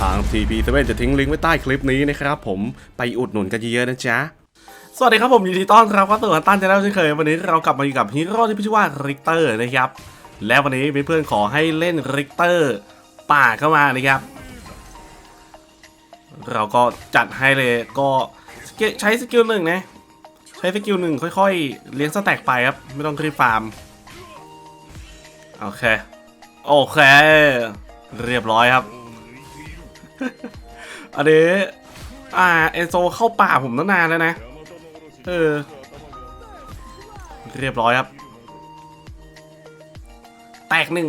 ทาง TP7 จะทิ้งลิงก์ไว้ใต้คลิปนี้นะครับผมไปอุดหนุนกันเยอะๆนะจ๊ะสวัสดีครับผมยินดีต้อนรับเข้าสู่ตันชาแนลเช่นเคย วันนี้เรากลับมาอยู่กับฮีโร่ที่ชื่อว่าริกเตอร์นะครับ และวันนี้เพื่อนๆขอให้เล่นริกเตอร์ป่าเข้ามานะครับ เราก็จัดให้เลยก็ใช้สกิลหนึ่งนะใช้สกิลหนึ่งค่อยๆ เลี้ยงสแต็กไปครับ ไม่ต้องรีบฟาร์มโอเค โอเค เรียบร้อยครับ อันนี้อ่าเอนโซเข้าป่าผมตั้งนานแล้วนะ เออ เรียบร้อยครับ แตกหนึ่ง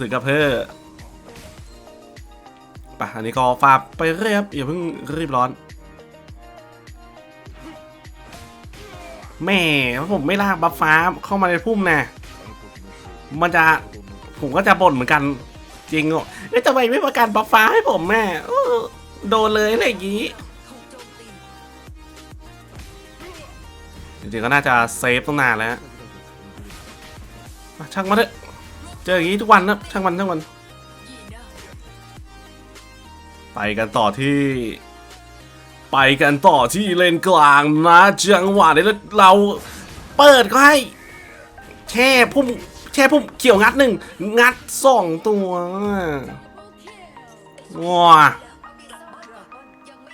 ถึงกับเพื่อไปอันนี้ก็ฝากไปเรียบอย่าเพิ่งรีบร้อน แม่ผมไม่ลากบัฟฟ้าเข้ามาในพุ่มนะ มันจะผมก็จะบ่นเหมือนกัน จริงอะทำไมไม่ประกันบัฟฟ้าให้ผมแม่โดนเลยอะไรอย่างงี้จริงๆก็น่าจะเซฟตั้งนานแล้วช่างมันเถอะเจออย่างนี้ทุกวันนะช่างมันช่างมัน ไปกันต่อที่ ไปกันต่อที่เลนกลางนะจังหวะนี้เราเปิดก็ให้แช่พุ่ม แช่พุ่มเขียวงัดหนึ่งงัดสองตัวว้า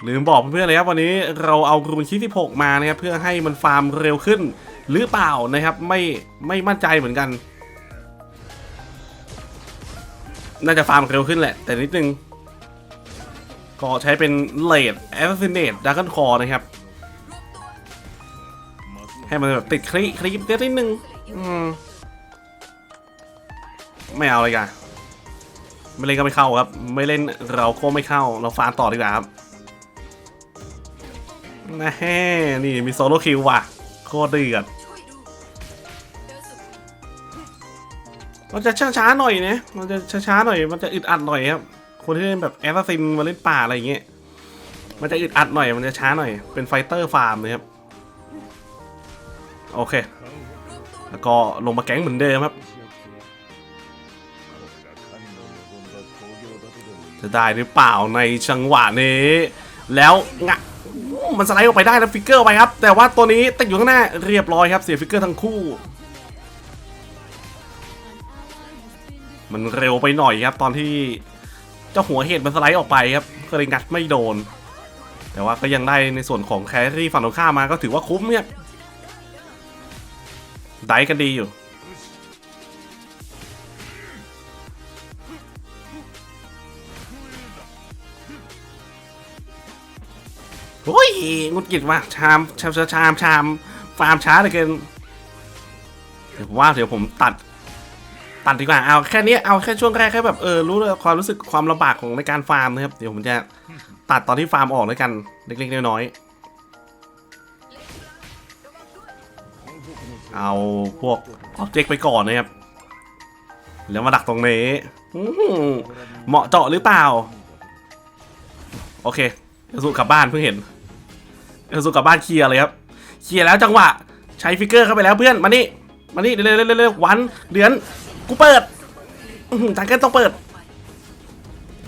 ลืมบอกเพื่อนๆเลยครับวันนี้เราเอากรุนคิด16มานะครับเพื่อให้มันฟาร์มเร็วขึ้น หรือเปล่านะครับไม่ไม่มั่นใจเหมือนกัน น่าจะฟาร์มเร็วขึ้นแหละ แต่นิดนึง ก็ใช้เป็นเลดแอสซินเนตดักกันคอนะครับ ให้มันแบบติดคลิคลิปนิดนึง อืม ไม่เอาเลยกันไม่เล่นก็ไม่เข้าครับ ไม่เล่นเราก็ไม่เข้า เราฟาร์มต่อดีกว่าครับนะแฮ่นี่มีโซโล่คิวว่ะ โคตรเดือดมันจะช้าๆหน่อยนะมันจะช้าๆหน่อย มันจะอึดอัดหน่อยครับ คนที่เล่นแบบแอสซัสซินมาเล่นป่าอะไรอย่างเงี้ย มันจะอึดอัดหน่อย มันจะช้าหน่อย เป็นไฟเตอร์ฟาร์มนะครับ โอเค แล้วก็ลงมาแก๊งเหมือนเดิมครับ จะได้หรือเปล่าในจังหวะนี้ แล้วงะมันสไลด์ออกไปได้แล้วฟิกเกอร์ไปครับ แต่ว่าตัวนี้ติดอยู่ข้างหน้าเรียบร้อยครับเสียฟิกเกอร์ทั้งคู่ มันเร็วไปหน่อยครับ ตอนที่เจ้าหัวเห็ดมันสไลด์ออกไปครับก็เลยงัดไม่โดน แต่ว่าก็ยังได้ในส่วนของแครี่ฝั่งตรงข้ามมาก็ถือว่าคุ้มเนี่ยได้กันดีอยู่ งุดหงิดว่ะชามชามชามชามชามฟาร์มช้าเหลือเกินเดี๋ยวผมว่าเดี๋ยวผมตัด ตัดดีกว่าเอาแค่นี้เอาแค่ช่วงแรกแค่แบบเออรู้เลยความรู้สึกความลำบากของในการฟาร์มนะครับเดี๋ยวผมจะตัดตอนที่ฟาร์มออกแล้วกันเล็กๆน้อยๆเอาพวกออบเจกต์ไปก่อนนะครับ แล้วมาดักตรงนี้เหมาะเจาะหรือเปล่า โอเคเอลซูกลับบ้านเพิ่งเห็น เอลซูกลับบ้านเคลียร์เลยครับเคลียร์แล้วจังหวะใช้ฟิกเกอร์เข้าไปแล้วเพื่อนมานี่มานี่เร็วๆเร็วๆวันเดือนกูเปิดจังเกิลต้องเปิด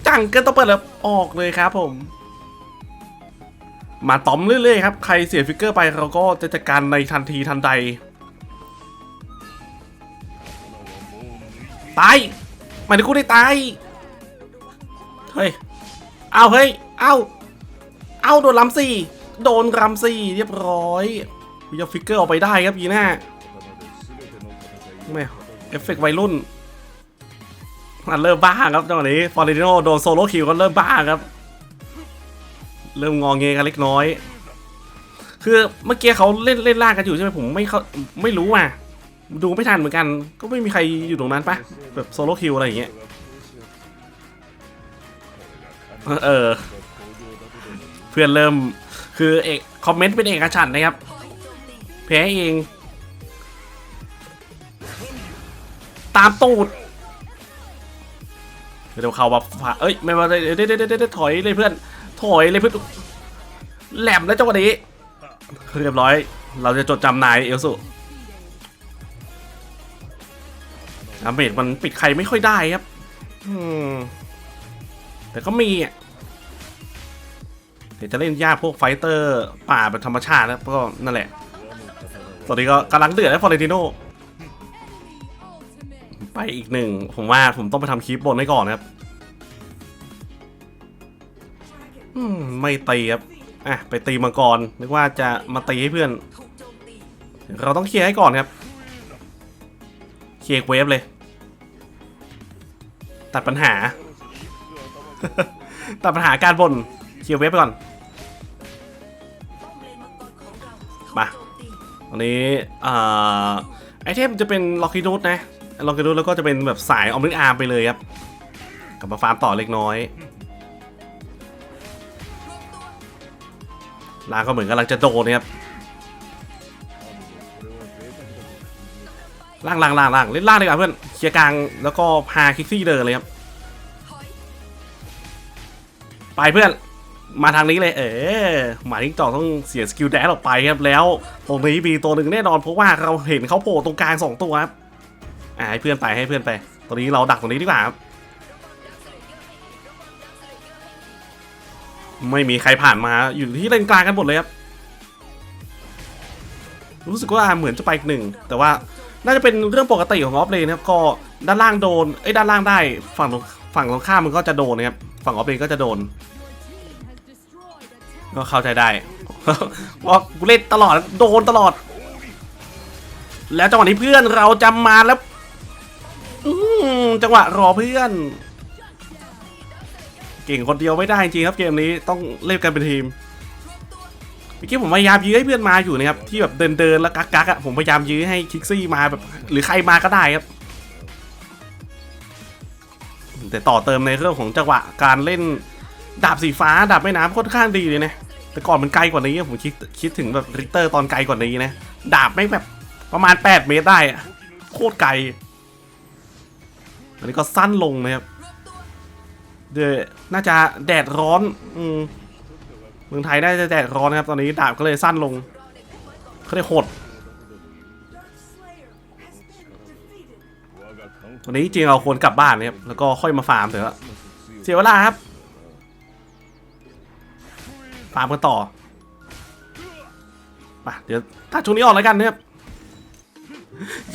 จังเกิลต้องเปิดแล้วออกเลยครับผม มาตอมเรื่อยๆครับใครเสียฟิกเกอร์ไปเราก็จะจัดการในทันทีทันใดตายหมายถึงกูได้ตายเฮ้ยเอาเฮ้ยเอาเอาโดนล้ำสี่ โดนลำสี่เรียบร้อยยังฟิกเกอร์ออกไปได้ครับยีน่าไม่เอฟเฟกต์วัยรุ่นมันเริ่มบ้าครับจังหวะนี้ฟอร์เรนโนโดนโซโล่คิวก็เริ่มบ้าครับ เริ่มงอเงกันเล็กน้อย คือเมื่อกี้เขาเล่นเล่นล่ากันอยู่ใช่ไหมผมไม่เขาไม่รู้อะดูไม่ทันเหมือนกัน ก็ไม่มีใครอยู่ตรงนั้นปะแบบโซโล่คิวอะไรอย่างเงี้ยเออ เพื่อนเริ่ม คือเอกคอมเมนต์เป็นเอกฉันนะครับ แพ้เอง ตามตูดเดี๋ยวเขาแบบฝ่าเอ้ย ไม่มาเดี๋ยวเดี๋ยวเดี๋ยวถอยเลยเพื่อน ถอยเลยเพื่อน แหลมแล้วจังหวะนี้เรียบร้อย เราจะจดจำนายเอลสุอาเมดมันปิดใครไม่ค่อยได้ครับ แต่ก็มีอะ เดี๋ยวจะเล่นยากพวกไฟเตอร์ ป่าแบบธรรมชาตินะก็นั่นแหละ ตอนนี้ก็กำลังเดือดแล้วฟอร์เรนติโนไปอีกหนึ่ง ผมว่าผมต้องไปทำคลิปบนไว้ก่อนนะครับไม่ตีครับอะไปตีมังกรนึกว่าจะมาตีให้เพื่อน เราต้องเคลียร์ให้ก่อนครับ เคลียร์เวฟเลย ตัดปัญหา ตัดปัญหาการบนเคลียร์เวฟไปก่อน นี้อ่าไอเทมจะเป็นล็อกกินูดนะล็อกกินูดแล้วก็จะเป็นแบบสายออมริอาร์ไปเลยครับ กลับมาฟาร์มต่อเล็กน้อยลาก็เหมือนกำลังจะโดนนะครับล่างล่างล่างล่างเล่นล่างดีกว่าเพื่อนเคลียร์กลางแล้วก็พาคิกซี่เดินเลยครับ ไปเพื่อน มาทางนี้เลยเออหมายถึงต่อต้องเสียสกิลแดนออกไปครับแล้วตรงนี้มีตัวหนึ่งแน่นอนเพราะว่าเราเห็นเขาโผล่ตรงกลางสองตัวครับอ่าให้เพื่อนไปให้เพื่อนไปตอนนี้เราดักตรงนี้ดีกว่าครับไม่มีใครผ่านมาอยู่ที่เลนกลางกันหมดเลยครับรู้สึกว่าเหมือนจะไปอีกหนึ่งแต่ว่าน่าจะเป็นเรื่องปกติของออฟเลนครับก็ด้านล่างโดนเอ้ด้านล่างได้ฝั่งตรงฝั่งตรงข้ามมันก็จะโดนนะครับฝั่งออฟเลนก็จะโดน ก็เข้าใจได้เพรากูเล่นตลอดโดนตลอด แล้วจังหวะนี้เพื่อนเราจำมาแล้วจังหวะรอเพื่อน เก่งคนเดียวไม่ได้จริงครับเกมนี้ต้องเล่นกันเป็นทีมเมื่อกี้ผมพยายามยื้อให้เพื่อนมาอยู่นะครับที่แบบเดินเดินแล้วกักกักๆอะผมพยายามยื้อให้คิกซี่มาแบบ หรือใครมาก็ได้ครับ แต่ต่อเติมในเรื่องของจังหวะการเล่น ดาบสีฟ้าดาบแม่น้ำค่อนข้างดีเลยนะแต่ก่อนมันไกลกว่านี้ผมคิดคิดถึงแบบริเตอร์ตอนไกลกว่านี้นะดาบไม่งแบบประมาณ 8 เมตรได้อะโคตรไกล อันนี้ก็สั้นลงนะครับเดน่าจะแดดร้อนอืมเมืองไทยน่าจะแดดร้อนนะครับ ตอนนี้ดาบก็เลยสั้นลงเขาเลยหดวันนี้จริงเราควรกลับบ้านนะครับแล้วก็ค่อยมาฟาร์มเถอะเสียเวลาครับ ฟาร์มกันต่อมาเดี๋ยวถ้าช่วงนี้ออกแล้วกันนะครับ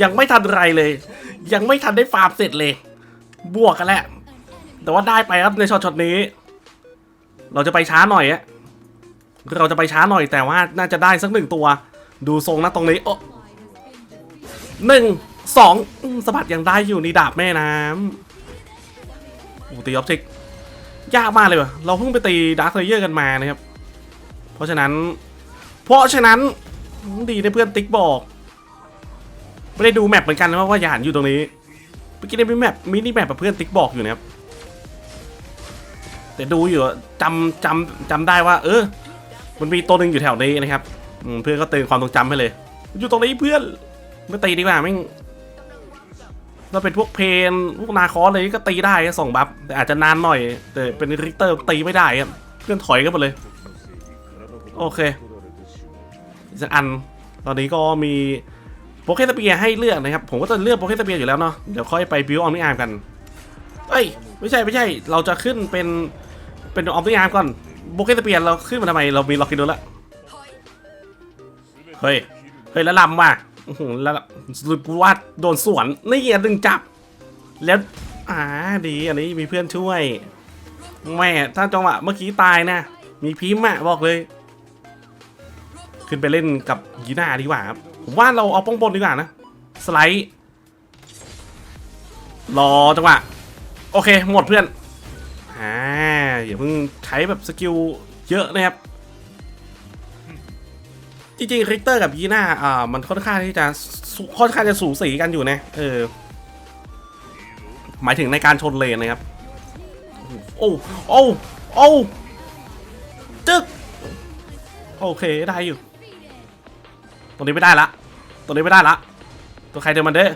ยังไม่ทันไรเลย ยังไม่ทันได้ฟาร์มเสร็จเลย บวกกันแหละ แต่ว่าได้ไปครับในช็อตช็อตนี้ เราจะไปช้าหน่อยอะเราจะไปช้าหน่อยแต่ว่าน่าจะได้สักหนึ่งตัว ดูทรงนะตรงนี้โอ้หนึ่งสองสะบัดยังได้อยู่นี่ดาบแม่น้ำโอ้ตีออบเจกยากมากเลยวะเราเพิ่งไปตีดาร์คเลเยอร์กันมานะครับ เพราะฉะนั้น เพราะฉะนั้นดีนะเพื่อนติ๊กบอก ไม่ได้ดูแมปเหมือนกันนะว่าหยานอยู่ตรงนี้เมื่อกี้ได้มีแมปมินิแมปกับเพื่อนติ๊กบอกอยู่นะครับแต่ดูอยู่จำจำจำได้ว่า เออ มันมีตัวหนึ่งอยู่แถวนี้นะครับเพื่อนก็เตือนความทรงจำให้เลย อยู่ตรงนี้เพื่อนไม่ตีดีกว่าไม่งเราเป็นพวกเพนพวกนาคอสเลยก็ตีได้ส่งบัฟแต่อาจจะนานหน่อย แต่เป็นริกเตอร์ตีไม่ได้ครับเพื่อนถอยกันหมดเลย โอเคอีกสักอัน ตอนนี้ก็มีโปเกตเปียให้เลือกนะครับ ผมก็จะเลือกโปเกตเปียอยู่แล้วเนาะ เดี๋ยวค่อยไปบิวออมนิอาร์มกัน เอ้ย ไม่ใช่ไม่ใช่ เราจะขึ้นเป็นเป็นออมนิอาร์มก่อนโปเกตเปียเราขึ้นมาทำไม เรามีล็อกกินโดนละ เฮ้ย เฮ้ยแล้วลำว่ะโอ้โหแล้วกูว่าโดนสวน นี่อะดึงจับ แล้วอ่าดีอันนี้มีเพื่อนช่วย แม่ถ้าจังหวะเมื่อกี้ตายนะ มีพิมพ์อะบอกเลย ขึ้นไปเล่นกับยีน่าดีกว่าครับ ผมว่าเราเอาป้องบนดีกว่านะ สไลด์รอจังหวะโอเค หมดเพื่อนอ่าอย่าเพิ่งใช้แบบสกิลเยอะนะครับ จริงๆริกเตอร์กับยีน่าอ่ามันค่อนข้างที่จะค่อนข้างจะสูสีกันอยู่นะเออหมายถึงในการชนเลนนะครับ โอ้โอ้โอ้จึ๊กโอเคได้อยู่ ตรงนี้ไม่ได้ละตรงนี้ไม่ได้ละ ตัวใครเดินมันเด้อ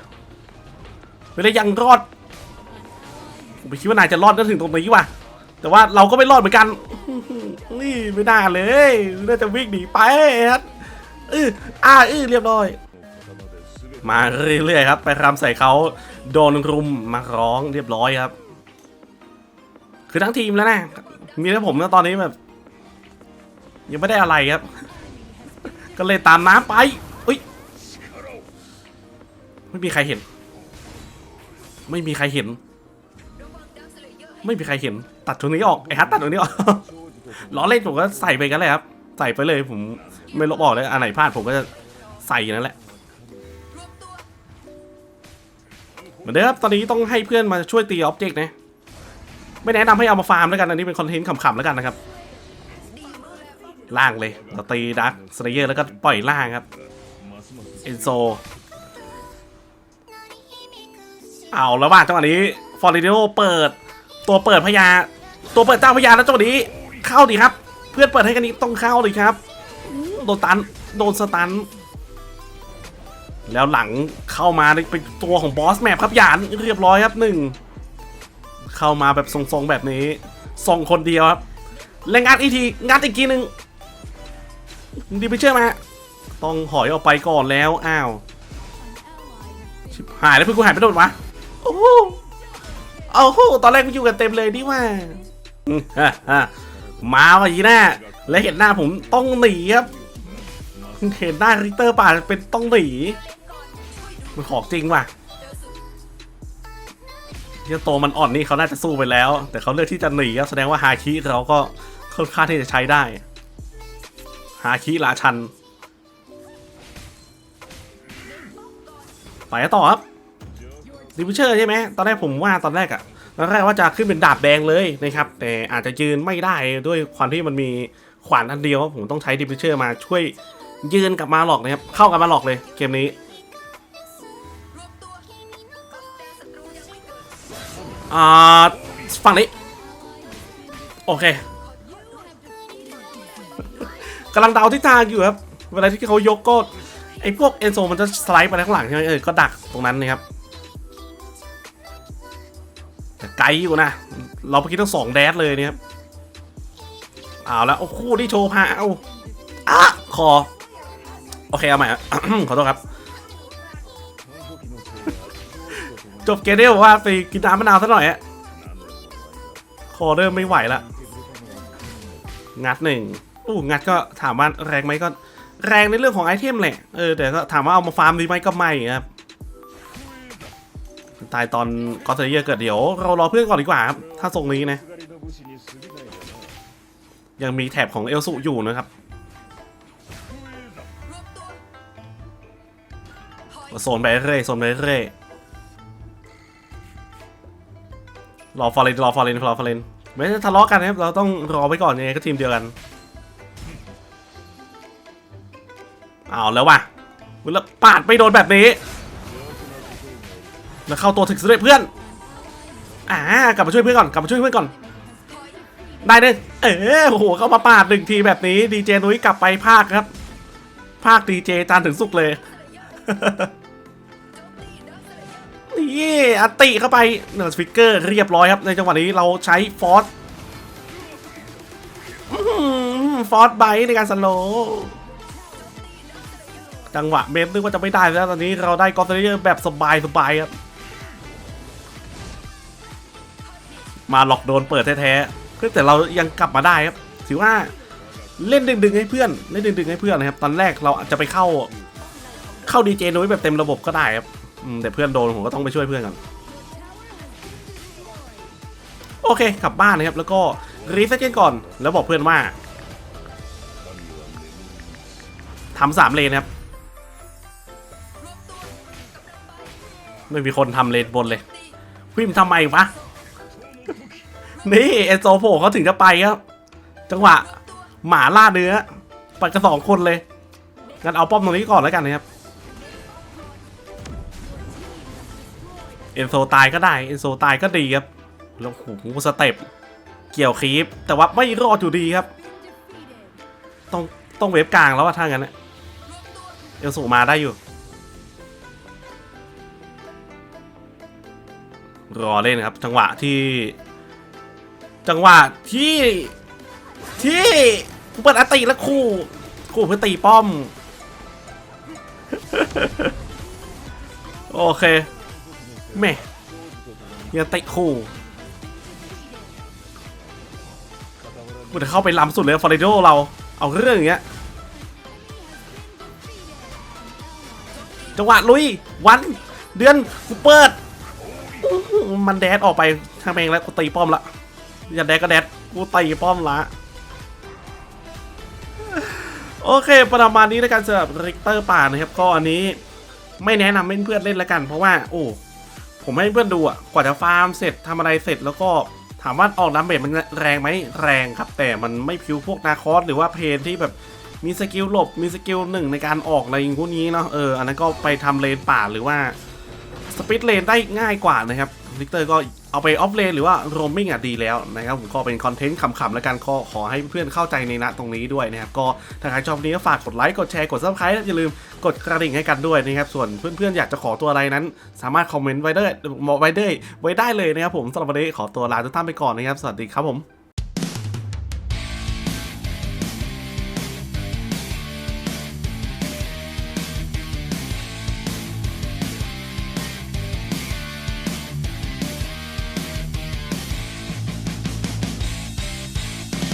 ไม่ได้ยังรอด ผมไม่คิดว่านายจะรอดก็ถึงตรงนี้ว่ะ แต่ว่าเราก็ไม่รอดเหมือนกัน นี่ไม่น่าเลยน่าจะวิ่งหนีไปครับเอออ่าเออเรียบร้อย มาเรื่อยๆครับ ไปรำใส่เขาโดนรุมมาร้องเรียบร้อยครับ คือทั้งทีมแล้วนะ มีแต่ผมนะตอนนี้แบบ ยังไม่ได้อะไรครับ ก็เลยตามน้ำไปอุ้ยไม่มีใครเห็น ไม่มีใครเห็น ไม่มีใครเห็น ตัดตรงนี้ออกไอ้ฮัทตัดตรงนี้ออกล้อเล่นผมก็ใส่ไปกันเลยครับ ใส่ไปเลยผมไม่ลบออกเลยอันไหนพลาดผมก็จะใส่อย่างนั้นแหละเหมือนเดิมครับตอนนี้ต้องให้เพื่อนมาช่วยตีออบเจกต์นะไม่แนะนำให้เอามาฟาร์มแล้วกันอันนี้เป็นคอนเทนต์ขำๆแล้วกันนะครับ ล่างเลยเราตีดักสไลเยอร์แล้วก็ปล่อยล่างครับเอนโซเอาแล้วว่าจังหวะนี้ฟอร์ดิโนเปิด ตัวเปิดพญาตัวเปิดเจ้าพญาแล้วจังหวะนี้เข้าดิครับ เพื่อนเปิดให้กันนี้ต้องเข้าเลยครับโดนตันโดนสตัน แล้วหลังเข้ามาเป็นตัวของบอสแมปครับหยานเรียบร้อยครับหนึ่งเข้ามาแบบทรงๆแบบนี้ส่งคนเดียวครับ และงัดอีกทีงัดอีกทีหนึ่ง ดีไปเชื่อมาต้องหอยออกไปก่อนแล้ว อ้าว ชิบหายแล้วเพื่อนกูหายไปโดนวะ โอ้โหโอ้โหตอนแรกกูอยู่กันเต็มเลยนี่ว่ามฮะฮะมาว่ะยีน่าและเห็นหน้าผมต้องหนีครับ เห็นหน้าริเตอร์ป่าเป็นต้องหนีมันของจริงว่ะที่โตมันอ่อนนี่เขาน่าจะสู้ไปแล้ว แต่เขาเลือกที่จะหนีครับแสดงว่าฮาคิเราก็ค่อนข้างที่จะใช้ได้ ฮาคิราชัน ไปต่อครับดิวิเชอร์ใช่ไหมตอนแรกผมว่าตอนแรกอะตอนแรกว่าจะขึ้นเป็นดาบแดงเลยนะครับ แต่อาจจะยืนไม่ได้ด้วยความที่มันมีขวานอันเดียวผมต้องใช้ดิวิเชอร์มาช่วยยืนกลับมาหลอกนะครับ เข้ากันมาหลอกเลยเกมนี้อ่าฝั่งนี้ โอเคำลังเดาทิศทางอยู่ครับ เวลาที่เขายกก็ไอ้พวกเอนโซมันจะสไลด์ไปข้างหลังใช่ไหมเออก็ดักตรงนั้นนะครับแต่ไกลอยู่นะ เราเมื่อกี้ต้องสองแดดเลยเนี่ยครับเอาแล้วโอ้โหนี่โชว์พาเอาอะคอ โอเค เอาใหม่ขอโทษครับ จบเกมได้บอกว่าไปกินน้ำมะนาวซะหน่อยอะคอเริ่มไม่ไหวละ งัดหนึ่ง อู้งัดก็ถามว่าแรงไหมก็แรงในเรื่องของไอเทมแหละ เออแต่ก็ถามว่าเอามาฟาร์มดีไหมก็ไม่ครับ ตายตอนกอสเซเยอร์เกิดเดี๋ยว เรารอเพื่อนก่อนดีกว่าครับ ถ้าทรงนี้นะ ยังมีแถบของเอลสุอยู่นะครับโซนไปเรื่อยโซนไปเรื่อยรอฟอร์เรนรอฟอร์เรนรอฟอร์เรนไม่ได้ทะเลาะกันนะครับ เราต้องรอไว้ก่อนยังไงก็ทีมเดียวกัน เอาแล้วว่ะแล้วปาดไม่โดนแบบนี้ แล้วเข้าตัวถึงสุดเลยเพื่อน อ่ากลับมาช่วยเพื่อนก่อน กลับมาช่วยเพื่อนก่อน ได้เลยเออโอ้โห เข้ามาปาดหนึ่งทีแบบนี้ ดีเจนุ้ยกลับไปภาคครับ ภาคดีเจจานถึงสุกเลย นี่อัติเข้าไปเนอร์สฟิกเกอร์เรียบร้อยครับ ในจังหวะนี้เราใช้ฟอสฟอสไบต์ในการสโลว์ จังหวะเบฟนึกว่าจะไม่ได้แล้วตอนนี้เราได้กอล์ฟเยอร์แบบสบายสบายครับมาหลอกโดนเปิดแท้ๆเพื่อแต่เรายังกลับมาได้ครับถือว่าเล่นดึงๆให้เพื่อนเล่นดึงๆให้เพื่อนนะครับ ตอนแรกเราอาจจะไปเข้า เข้าดีเจนุ้ยแบบเต็มระบบก็ได้ครับแต่เพื่อนโดนผมก็ต้องไปช่วยเพื่อนก่อนโอเคกลับบ้านนะครับ แล้วก็รีเซ็ตกันก่อน แล้วบอกเพื่อนว่าทำสามเลนครับ ไม่มีคนทำเลนบนเลยพิมทำไมวะ นี่เอโซโผเขาถึงจะไปครับ จังหวะ หมาล่าเนื้อไปกันสองคนเลยงั้นเอาป้อมตรงนี้ก่อนแล้วกันนะครับ เอนโซตายก็ได้ เอนโซตายก็ดีครับ แล้วโหสเต็ป เกี่ยวคลิป แต่ว่าไม่รอดอยู่ดีครับ ต้องต้องเวฟกลางแล้วอะถ้างั้นเนี่ยเอลสูมาได้อยู่ รอเล่นครับ จังหวะที่ จังหวะที่ที่เปิดอติแล้วคู่ คู่เพื่อตีป้อม โอเคแม่ยังติคู่กูจะเข้าไปล้ำสุดเลยฟอร์เรโดเราเอาเรื่องอย่างเงี้ยจังหวะลุยวันเดือนกูเปิด มันแดดออกไปทางเองแล้วกูตีป้อมละอย่าแดดก็แดดกูตีป้อมละโอเค ประมาณนี้แล้วกันสำหรับริกเตอร์ป่านะครับ ก็อันนี้ไม่แนะนำให้เพื่อนเล่นแล้วกัน เพราะว่า โอ้ผมให้เพื่อนดูอะกว่าจะฟาร์มเสร็จทำอะไรเสร็จแล้วก็ถามว่าออกดาเมจมันแรงไหมแรงครับ แต่มันไม่พิวพวกนาคอสหรือว่าเพนที่แบบมีสกิลหลบมีสกิลหนึ่งในการออกอะไรอย่างพวกนี้เนาะเอออันนั้นก็ไปทำเลนป่าหรือว่าสปิดเลนได้ง่ายกว่านะครับ ลิกเตอร์ก็เอาไปออฟเลนหรือว่าโรมมิ่งอะดีแล้วนะครับผมก็เป็นคอนเทนต์ขำๆแล้วกันก็ขอให้เพื่อนเข้าใจในณตรงนี้ด้วยนะครับก็ถ้าใครชอบนี้ก็ฝากกดไลค์กดแชร์กดซับสไครต์อย่าลืมกดกระดิ่งให้กันด้วยนะครับส่วนเพื่อนๆอยากจะขอตัวอะไรนั้น สามารถคอมเมนต์ไว้ได้ไว้ได้ไว้ได้เลยนะครับผมสำหรับวันนี้ขอตัวลาทุกท่านไปก่อนนะครับสวัสดีครับผม